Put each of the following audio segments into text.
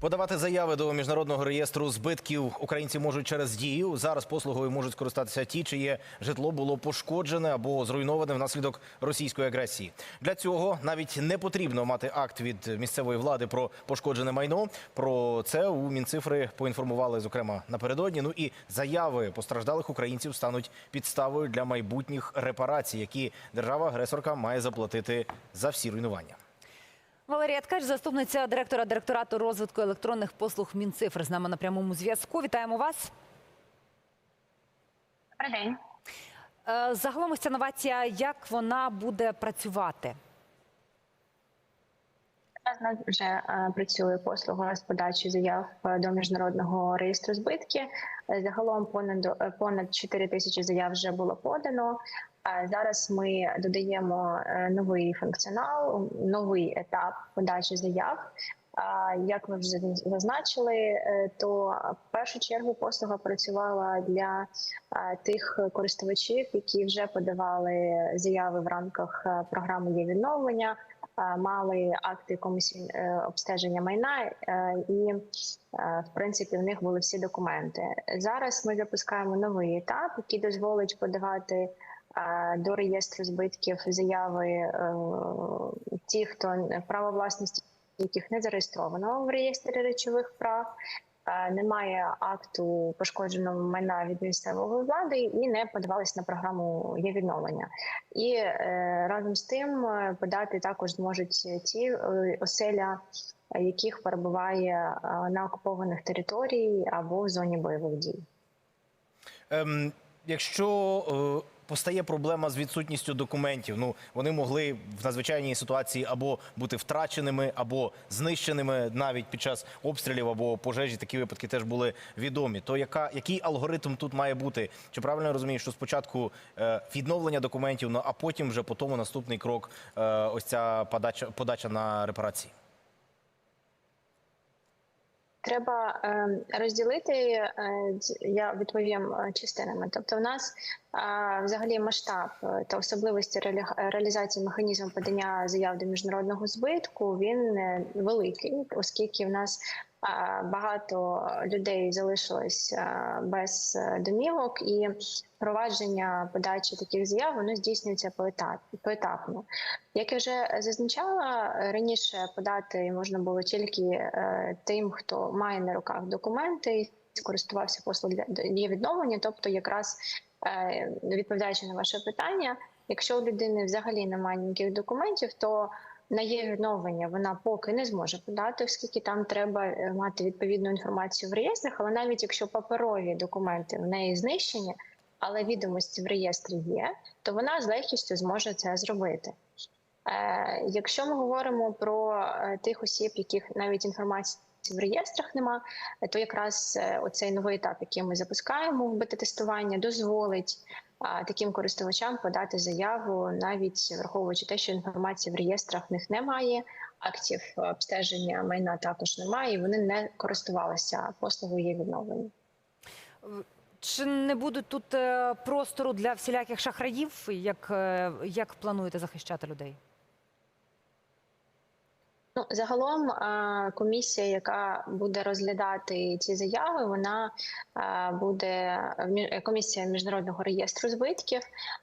Подавати заяви до міжнародного реєстру збитків українці можуть через дію. Зараз послугою можуть скористатися ті, чиє житло було пошкоджене або зруйноване внаслідок російської агресії. Для цього навіть не потрібно мати акт від місцевої влади про пошкоджене майно. Про це у мінцифри поінформували зокрема напередодні. Ну і заяви постраждалих українців стануть підставою для майбутніх репарацій, які держава-агресорка має заплатити за всі руйнування. Валерія Ткач, заступниця директора директорату розвитку електронних послуг Мінцифр, з нами на прямому зв'язку. Вітаємо вас. Добрий день. Е, Загалом ось ця новація, як вона буде працювати? Нас вже е, працює послуга з подачі заяв е, до міжнародного реєстру збитків. Е, Загалом понад понад 4 тисячі заяв вже було подано. Зараз ми додаємо е, новий функціонал, новий етап подачі заяв. Як ви вже зазначили, е, то в першу чергу послуга працювала для е, тих користувачів, які вже подавали заяви в рамках програми є відновлення, мали акти комісії обстеження майна, і в принципі в них були всі документи. Зараз ми запускаємо новий етап, який дозволить подавати до реєстру збитків заяви е, ті, хто право власності яких не зареєстровано в реєстрі речових прав. е, Немає акту пошкодженого майна від місцевої влади і не подавались на програму є відновлення. І е, разом з тим е, подати також зможуть ті е, оселя, е, яких перебуває е, на окупованих території або в зоні бойових дій. Ем, якщо е, постає проблема з відсутністю документів, ну вони могли в надзвичайній ситуації або бути втраченими, або знищеними навіть під час обстрілів або пожежі. Такі випадки теж були відомі. То яка який алгоритм тут має бути? Чи правильно я розумію, що спочатку е, відновлення документів, ну а потім вже по тому наступний крок е, ось ця подача подача на репарації? Треба е, розділити. е, Я відповім е, частинами. Тобто, в нас е, взагалі масштаб та особливості реалі- реалізації механізму подання заяв до міжнародного збитку він великий, оскільки в нас багато людей залишилось без е, домівок, і провадження подачі таких заяв воно здійснюється поетап- поетапно. Як я вже зазначала раніше, подати можна було тільки е, тим, хто має на руках документи скористувався послуг для відновлення, тобто якраз е, відповідаючи на ваше питання, якщо у людини взагалі немає ніяких документів, то на є відновлення вона поки не зможе подати, оскільки там треба е, мати відповідну інформацію в реєстрах. Але навіть якщо паперові документи в неї знищені, але відомості в реєстрі є, то вона з легкістю зможе це зробити. Е, Якщо ми говоримо про е, тих осіб, яких навіть інформації в реєстрах нема, е, то якраз е, оцей новий етап, який ми запускаємо в бета-тестування, дозволить таким користувачам подати заяву, навіть враховуючи те, що інформації в реєстрах в них немає, актів обстеження майна також немає, і вони не користувалися послугою відновлення. Чи не буде тут е, простору для всіляких шахраїв? Як, е, як плануєте захищати людей? Ну, загалом е, комісія, яка буде розглядати ці заяви, вона е, буде мі- комісія міжнародного реєстру збитків.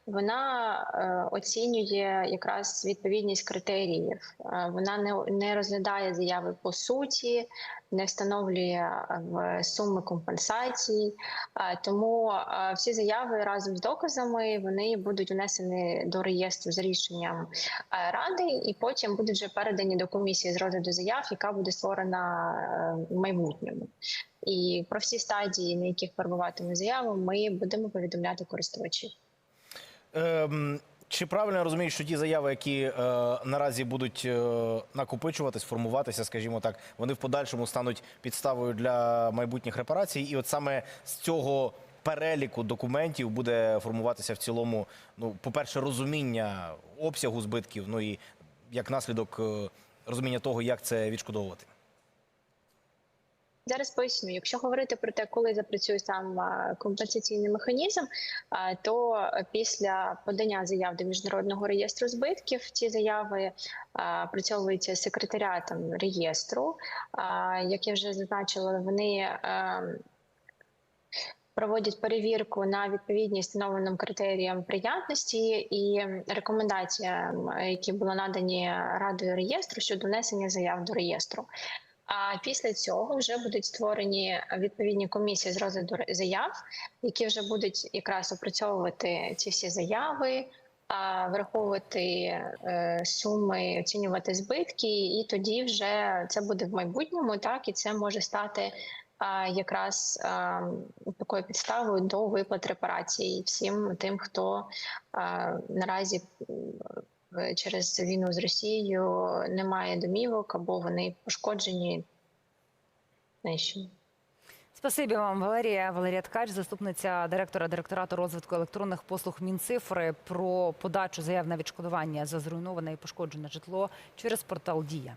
Вона е, оцінює якраз відповідність критеріїв. Е, Вона не розглядає заяви по суті, не встановлює е, суми компенсацій. Е, Тому е, всі заяви разом з доказами вони будуть внесені до реєстру з рішенням ради, і потім будуть вже передані до комісії з розгляду заяв, яка буде створена в майбутньому. І про всі стадії, на яких перебуватиме заява, ми будемо повідомляти користувачів. Ем, чи правильно я що ті заяви, які е, наразі будуть е, накопичуватись, формуватися, скажімо так, вони в подальшому стануть підставою для майбутніх репарацій, і от саме з цього переліку документів буде формуватися в цілому, ну, по-перше, розуміння обсягу збитків, ну і як наслідок е, розуміння того, як це відшкодовувати. Зараз поясню, якщо говорити про те, коли запрацює сам компенсаційний механізм, то після подання заяв до міжнародного реєстру збитків ці заяви а, опрацьовуються секретаріатом реєстру. Як я вже зазначила, вони проводять перевірку на відповідність встановленим критеріям прийнятності і рекомендаціям, які були надані радою реєстру щодо внесення заяв до реєстру. А після цього вже будуть створені відповідні комісії з розгляду заяв, які вже будуть якраз опрацьовувати ці всі заяви, враховувати е, суми, оцінювати збитки, і тоді вже це буде в майбутньому, так і це може стати якраз такою підставою до виплат репарацій всім тим, хто наразі через війну з Росією немає домівок або вони пошкоджені. знищені. Спасибі вам, Валерія. Валерія Ткач, заступниця директора директорату розвитку електронних послуг Мінцифри про подачу заяв на відшкодування за зруйноване і пошкоджене житло через портал Дія.